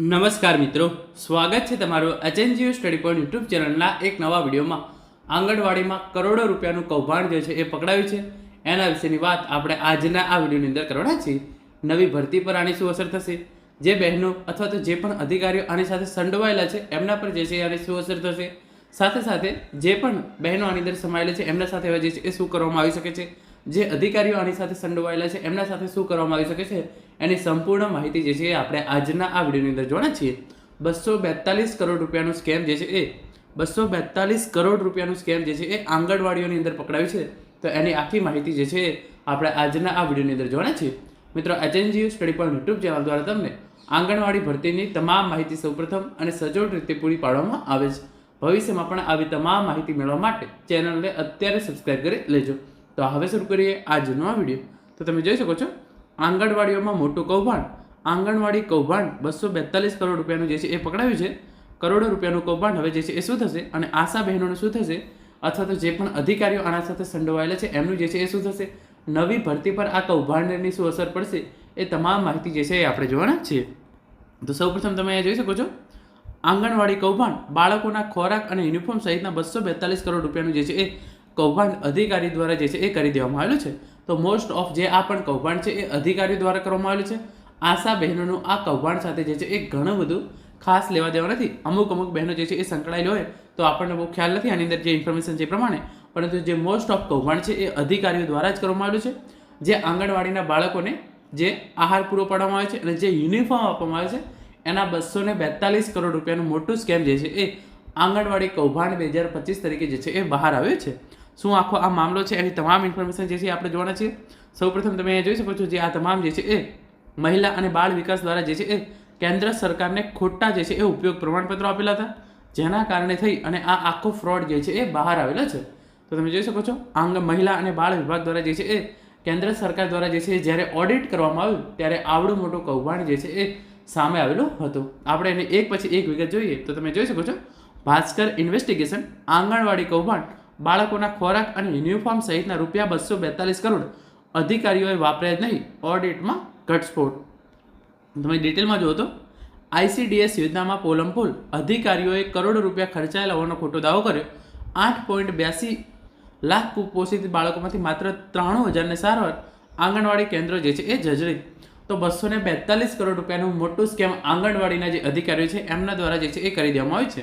નમસ્કાર મિત્રો, સ્વાગત છે તમારું જીઓ સ્ટડી પોઈન્ટ યુટ્યુબ ચેનલના એક નવા વિડીયોમાં. આંગણવાડીમાં કરોડો રૂપિયાનું કૌભાંડ જે છે એ પકડાયું છે. એના વિશેની વાત આપણે આજના આ વિડીયોની અંદર કરવાના છીએ. નવી ભરતી પર આની શું અસર થશે? જે બહેનો અથવા તો જે પણ અધિકારીઓ આની સાથે સંડોવાયેલા છે, એમના પર જે છે આની શું અસર થશે? સાથે સાથે જે પણ બહેનો આની અંદર સમાયેલા છે, એમના સાથે જે છે એ શું કરવામાં આવી શકે છે? જે અધિકારીઓ આની સાથે સંડોવાયેલા છે, એમના સાથે શું કરવામાં આવી શકે છે, એની સંપૂર્ણ માહિતી જે છે એ આપણે આજના આ વિડીયોની અંદર જોવાના છીએ. બસો બેતાલીસ કરોડ રૂપિયાનું સ્કેમ જે છે એ, બસો બેતાલીસ કરોડ રૂપિયાનું સ્કેમ જે છે એ આંગણવાડીઓની અંદર પકડાયું છે. તો એની આખી માહિતી જે છે એ આપણે આજના આ વિડીયોની અંદર જોવાના છીએ. મિત્રો, HNGU study point YouTube channel દ્વારા તમને આંગણવાડી ભરતીની તમામ માહિતી સૌપ્રથમ અને સચોટ રીતે પૂરી પાડવામાં આવે છે. ભવિષ્યમાં પણ આવી તમામ માહિતી મેળવવા માટે ચેનલને અત્યારે સબસ્ક્રાઇબ કરી લેજો. તો હવે શરૂ કરીએ આજનો આ વીડિયો. તો તમે જોઈ શકો છો, આંગણવાડીઓમાં મોટું કૌભાંડ, આંગણવાડી કૌભાંડ બસો બેતાલીસ કરોડ રૂપિયાનું જે છે એ પકડાયું છે. કરોડો રૂપિયાનું કૌભાંડ હવે જે છે એ શું થશે અને આશા બહેનોનું શું થશે? અથવા તો જે પણ અધિકારીઓ આના સાથે સંડોવાયેલા છે, એમનું જે છે એ શું થશે? નવી ભરતી પર આ કૌભાંડની શું અસર પડશે? એ તમામ માહિતી જે છે એ આપણે જોવાના છીએ. તો સૌપ્રથમ તમે જોઈ શકો છો, આંગણવાડી કૌભાંડ બાળકોના ખોરાક અને યુનિફોર્મ સહિતના બસો બેતાલીસ કરોડ રૂપિયાનું જે છે એ કૌભાંડ અધિકારી દ્વારા જે છે એ કરી દેવામાં આવેલું છે. તો મોસ્ટ ઓફ જે આ પણ કૌભાંડ છે એ અધિકારીઓ દ્વારા કરવામાં આવેલું છે. આશા બહેનોનું આ કૌભાંડ સાથે જે છે એ ઘણું બધું ખાસ લેવા દેવા નથી. અમુક અમુક બહેનો જે છે એ સંકળાયેલી હોય તો આપણને બહુ ખ્યાલ નથી આની અંદર જે ઇન્ફોર્મેશન છે પ્રમાણે. પરંતુ જે મોસ્ટ ઓફ કૌભાંડ છે એ અધિકારીઓ દ્વારા જ કરવામાં આવેલું છે. જે આંગણવાડીના બાળકોને જે આહાર પૂરો પાડવામાં આવે છે અને જે યુનિફોર્મ આપવામાં આવે છે, એના બસો ને બેતાલીસ કરોડ રૂપિયાનું મોટું સ્કેમ જે છે એ આંગણવાડી કૌભાંડ બે હજાર પચીસ તરીકે જે છે એ બહાર આવ્યું છે. શું આખો આ મામલો છે, એની તમામ ઇન્ફોર્મેશન જે છે આપણે જોવાના છીએ. સૌપ્રથમ તમે અહીંયા જોઈ શકો છો જે આ તમામ જે છે એ મહિલા અને બાળ વિકાસ દ્વારા જે છે એ કેન્દ્ર સરકારને ખોટા જે છે એ ઉપયોગ પ્રમાણપત્રો આપેલા હતા. જેના કારણે થઈ અને આ આખો ફ્રોડ જે છે એ બહાર આવેલો છે. તો તમે જોઈ શકો છો, આંગ મહિલા અને બાળ વિભાગ દ્વારા જે છે એ કેન્દ્ર સરકાર દ્વારા જે છે જ્યારે ઓડિટ કરવામાં આવ્યું, ત્યારે આવડું મોટું કૌભાંડ જે છે એ સામે આવેલું હતું. આપણે એને એક પછી એક વિગત જોઈએ. તો તમે જોઈ શકો છો, ભાસ્કર ઇન્વેસ્ટિગેશન આંગણવાડી કૌભાંડ બાળકોના ખોરાક અને યુનિફોર્મ સહિતના રૂપિયા બસો બેતાલીસ કરોડ અધિકારીઓએ વાપર્યા જ નહીં. ઓડિટમાં ઘટસ્ફોટ. તમે ડિટેલમાં જુઓ તો આઈસીડીએસ યોજનામાં પોલમપોલ અધિકારીઓએ કરોડો રૂપિયા ખર્ચાયેલા હોવાનો ખોટો દાવો કર્યો. આઠ પોઈન્ટ બ્યાસી લાખ કુપોષિત બાળકોમાંથી માત્ર ત્રાણું હજારને સારવાર આંગણવાડી કેન્દ્રો જે છે એ જજરિત તો બસો ને બેતાલીસ કરોડ રૂપિયાનું મોટું સ્કેમ આંગણવાડીના જે અધિકારીઓ છે, એમના દ્વારા જે છે એ કરી દેવામાં આવ્યું છે.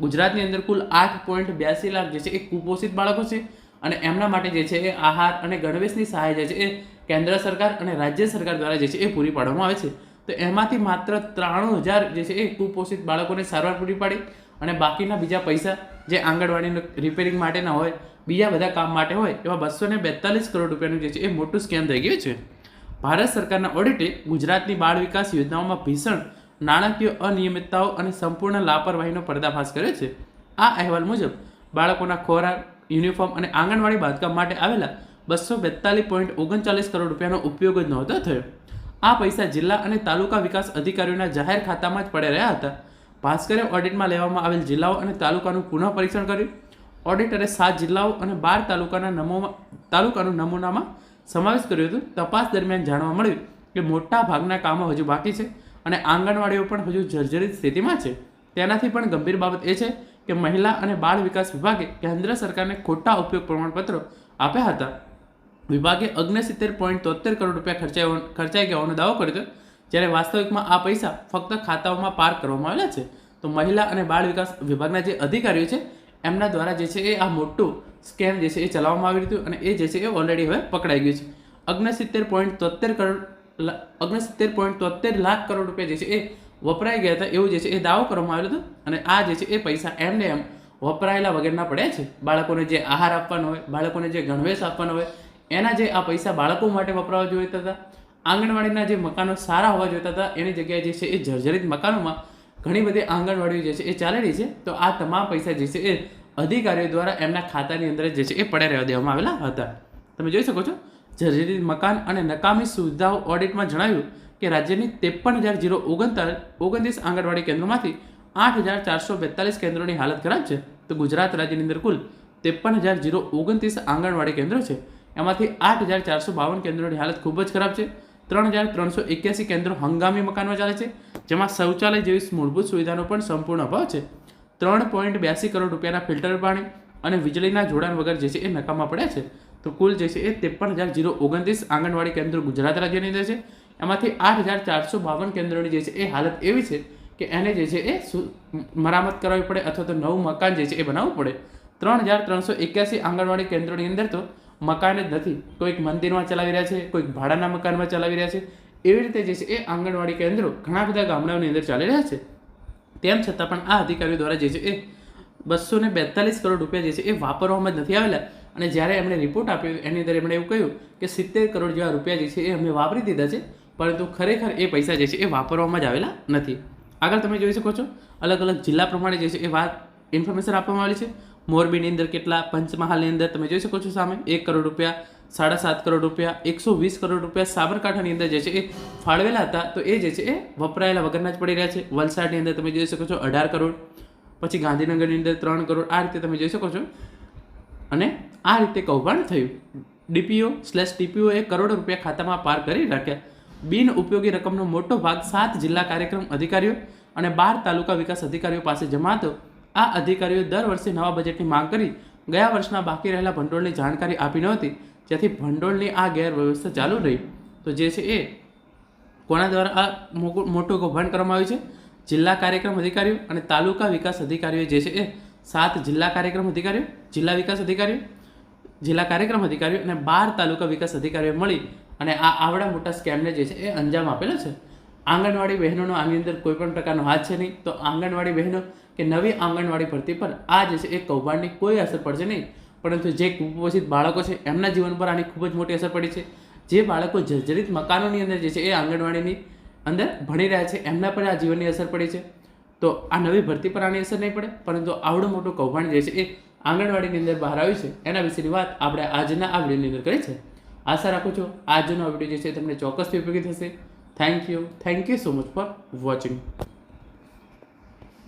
ગુજરાતની અંદર કુલ આઠ પોઈન્ટ બ્યાસી લાખ જે છે એ કુપોષિત બાળકો છે અને એમના માટે જે છે એ આહાર અને ગણવેશની સહાય જે છે એ કેન્દ્ર સરકાર અને રાજ્ય સરકાર દ્વારા જે છે એ પૂરી પાડવામાં આવે છે. તો એમાંથી માત્ર ત્રાણું હજાર જે છે એ કુપોષિત બાળકોને સારવાર પૂરી પાડી અને બાકીના બીજા પૈસા જે આંગણવાડીનું રિપેરિંગ માટેના હોય, બીજા બધા કામ માટે હોય, એવા બસો ને બેતાલીસ કરોડ રૂપિયાનું જે છે એ મોટું સ્કેમ થઈ ગયું છે. ભારત સરકારના ઓડિટે ગુજરાતની બાળ વિકાસ યોજનાઓમાં ભીષણ નાણાકીય અનિયમિતતાઓ અને સંપૂર્ણ લાપરવાહીનો પર્દાફાશ કર્યો છે. આ અહેવાલ મુજબ, બાળકોના ખોરાક, યુનિફોર્મ અને આંગણવાડી બાંધકામ માટે આવેલા બસો બેતાલીસ પોઈન્ટ ઓગણચાલીસ કરોડ રૂપિયાનો ઉપયોગ જ નહોતો થયો. આ પૈસા જિલ્લા અને તાલુકા વિકાસ અધિકારીઓના જાહેર ખાતામાં જ પડે રહ્યા હતા. ભાસ્કરે ઓડિટમાં લેવામાં આવેલ જિલ્લાઓ અને તાલુકાનું પુનઃ પરીક્ષણ કર્યું. ઓડિટરે સાત જિલ્લાઓ અને બાર તાલુકાના નમોમાં તાલુકાનું નમૂનામાં સમાવેશ કર્યો હતો. તપાસ દરમિયાન જાણવા મળ્યું કે મોટા ભાગના કામો હજુ બાકી છે. અને આંગણવાડીઓ પણ હજુ જર્જરિત સ્થિતિમાં છે. તેનાથી પણ ગંભીર બાબત એ છે કે મહિલા અને બાળ વિકાસ વિભાગે કેન્દ્ર સરકારને ખોટા ઉપયોગ પ્રમાણપત્રો આપ્યા હતા. વિભાગે ઓગણસિત્તેર પોઈન્ટ તોતેર કરોડ રૂપિયા ખર્ચાય, ખર્ચાઈ ગયાનો દાવો કર્યો જ્યારે વાસ્તવિકમાં આ પૈસા ફક્ત ખાતાઓમાં પાર્ક કરવામાં આવેલા છે. તો મહિલા અને બાળ વિકાસ વિભાગના જે અધિકારીઓ છે, એમના દ્વારા જે છે એ આ મોટું સ્કેમ જે છે એ ચલાવવામાં આવી હતું અને એ જે છે એ ઓલરેડી હવે પકડાઈ ગયું છે. ઓગણસિત્તેર પોઈન્ટ તોતેર કરોડ ઓગણસિત્તેર પોઈન્ટ તોતેર લાખ કરોડ રૂપિયા જે છે એ વપરાઈ ગયા હતા. એવું જે છે એ દાવો કરવામાં આવ્યો હતો અને આ જે છે એ પૈસા એમને એમ વપરાયેલા વગરના પડ્યા છે. બાળકોને જે આહાર આપવાનો હોય, બાળકોને જે ગણવેશ આપવાનો હોય, એના જે આ પૈસા બાળકો માટે વપરાવા જોઈતા હતા. આંગણવાડીના જે મકાનો સારા હોવા જોઈતા હતા. એની જગ્યાએ જે છે એ જર્જરિત મકાનોમાં ઘણી બધી આંગણવાડીઓ જે છે એ ચાલી રહી છે. તો આ તમામ પૈસા જે છે એ અધિકારીઓ દ્વારા એમના ખાતાની અંદર જે છે એ પડ્યા રહેવા દેવામાં આવેલા હતા. તમે જોઈ શકો છો જર્જરિત મકાન અને નકામી સુવિધાઓ ઓડિટમાં જણાવ્યું કે રાજ્યની ત્રેપન હજાર જીરો ઓગણત્રીસ આંગણવાડી કેન્દ્રોમાંથી આઠ હજાર ચારસો બેતાલીસ કેન્દ્રોની હાલત ખરાબ છે. તો ગુજરાત રાજ્યની અંદર કુલ ત્રેપન હજાર જીરો ઓગણત્રીસ આંગણવાડી કેન્દ્રો છે. એમાંથી આઠ હજાર ચારસો બાવન કેન્દ્રોની હાલત ખૂબ જ ખરાબ છે. ત્રણ હજાર ત્રણસો એક્યાસી કેન્દ્રો હંગામી મકાનમાં ચાલે છે, જેમાં શૌચાલય જેવી મૂળભૂત સુવિધાનો પણ સંપૂર્ણ અભાવ છે. ત્રણ પોઈન્ટ બ્યાસી કરોડ રૂપિયાના ફિલ્ટર પાણી અને વીજળીના જોડાણ વગર જે છે એ નકામા પડ્યા છે. તો કુલ જે છે એ ત્રેપન હજાર જીરો ઓગણત્રીસ આંગણવાડી કેન્દ્રો ગુજરાત રાજ્યની અંદર છે. એમાંથી આઠ હજાર ચારસો બાવન કેન્દ્રોની જે છે એ હાલત એવી છે કે એને જે છે એ મરામત કરાવવી પડે અથવા તો નવું મકાન જે છે એ બનાવવું પડે. ત્રણ હજાર ત્રણસો એક્યાસી આંગણવાડી કેન્દ્રોની અંદર તો મકાન જ નથી. કોઈક મંદિરમાં ચલાવી રહ્યા છે, કોઈક ભાડાના મકાનમાં ચલાવી રહ્યા છે. એવી રીતે જે છે એ આંગણવાડી કેન્દ્રો ઘણા બધા ગામડાઓની અંદર ચાલી રહ્યા છે. તેમ છતાં પણ આ અધિકારીઓ દ્વારા જે છે એ બસો ને બેતાલીસ કરોડ રૂપિયા જે છે એ વાપરવામાં જ નથી આવેલા. અને જ્યારે એમણે રિપોર્ટ આપ્યો, એની અંદર એમણે એવું કહ્યું કે સિત્તેર કરોડ જેવા રૂપિયા જે છે એ અમે વાપરી દીધા છે, પરંતુ ખરેખર એ પૈસા જે છે એ વાપરવામાં જ આવેલા નથી. આગળ તમે જોઈ શકો છો, અલગ અલગ જિલ્લા પ્રમાણે જે છે એ વાત ઇન્ફોર્મેશન આપવામાં આવેલી છે. મોરબીની અંદર કેટલા, પંચમહાલની અંદર તમે જોઈ શકો છો સામે, એક કરોડ રૂપિયા સાડા સાત કરોડ રૂપિયા, એકસો વીસ કરોડ રૂપિયા સાબરકાંઠાની અંદર જે છે એ ફાળવેલા હતા. તો એ જે છે એ વપરાયેલા વગરના જ પડી રહ્યા છે. વલસાડની અંદર તમે જોઈ શકો છો અઢાર કરોડ, પછી ગાંધીનગરની અંદર ત્રણ કરોડ, આ રીતે તમે જોઈ શકો છો. અને આ રીતે કૌભાંડ થયું. ડીપીઓ સ્લેશ ટીપીઓએ કરોડો રૂપિયા ખાતામાં પાર કરી રાખ્યા. બિન ઉપયોગી રકમનો મોટો ભાગ સાત જિલ્લા કાર્યક્રમ અધિકારીઓ અને બાર તાલુકા વિકાસ અધિકારીઓ પાસે જમા હતો. આ અધિકારીઓ દર વર્ષે નવા બજેટની માંગ કરી. ગયા વર્ષના બાકી રહેલા ભંડોળની જાણકારી આપી નહોતી. જેથી ભંડોળની આ ગેરવ્યવસ્થા ચાલુ રહી. તો જે છે એ, કોના દ્વારા આ મોટું કૌભાંડ કરવામાં આવ્યું છે? જિલ્લા કાર્યક્રમ અધિકારીઓ અને તાલુકા વિકાસ અધિકારીઓ જે છે એ, સાત જિલ્લા કાર્યક્રમ અધિકારીઓ, જિલ્લા વિકાસ અધિકારીઓ જિલ્લા કાર્યક્રમ અધિકારીઓ અને બાર તાલુકા વિકાસ અધિકારીઓ મળી અને આ આવડા મોટા સ્કેમને જે છે એ અંજામ આપેલો છે. આંગણવાડી બહેનોનો આની અંદર કોઈ પણ પ્રકારનો હાથ છે નહીં. તો આંગણવાડી બહેનો કે નવી આંગણવાડી ભરતી પર આ જે છે એ કૌભાંડની કોઈ અસર પડશે નહીં. પરંતુ જે કુપોષિત બાળકો છે એમના જીવન પર આની ખૂબ જ મોટી અસર પડી છે. જે બાળકો જર્જરિત મકાનોની અંદર જે છે એ આંગણવાડીની અંદર ભણી રહ્યા છે એમના પર આ જીવનની અસર પડી છે. તો આ નવી ભરતી પર આની અસર નહીં પડે, પરંતુ આવડું મોટું કૌભાંડ જે છે એ આંગણવાડીની અંદર બહાર આવ્યું છે. એના વિશેની વાત આપણે આજના આ વિડીયોની અંદર કરી છે. આશા રાખું છું આજનો આ વીડિયો જે છે તમને ચોક્કસથી ઉપયોગી થશે. Thank you thank you so much for watching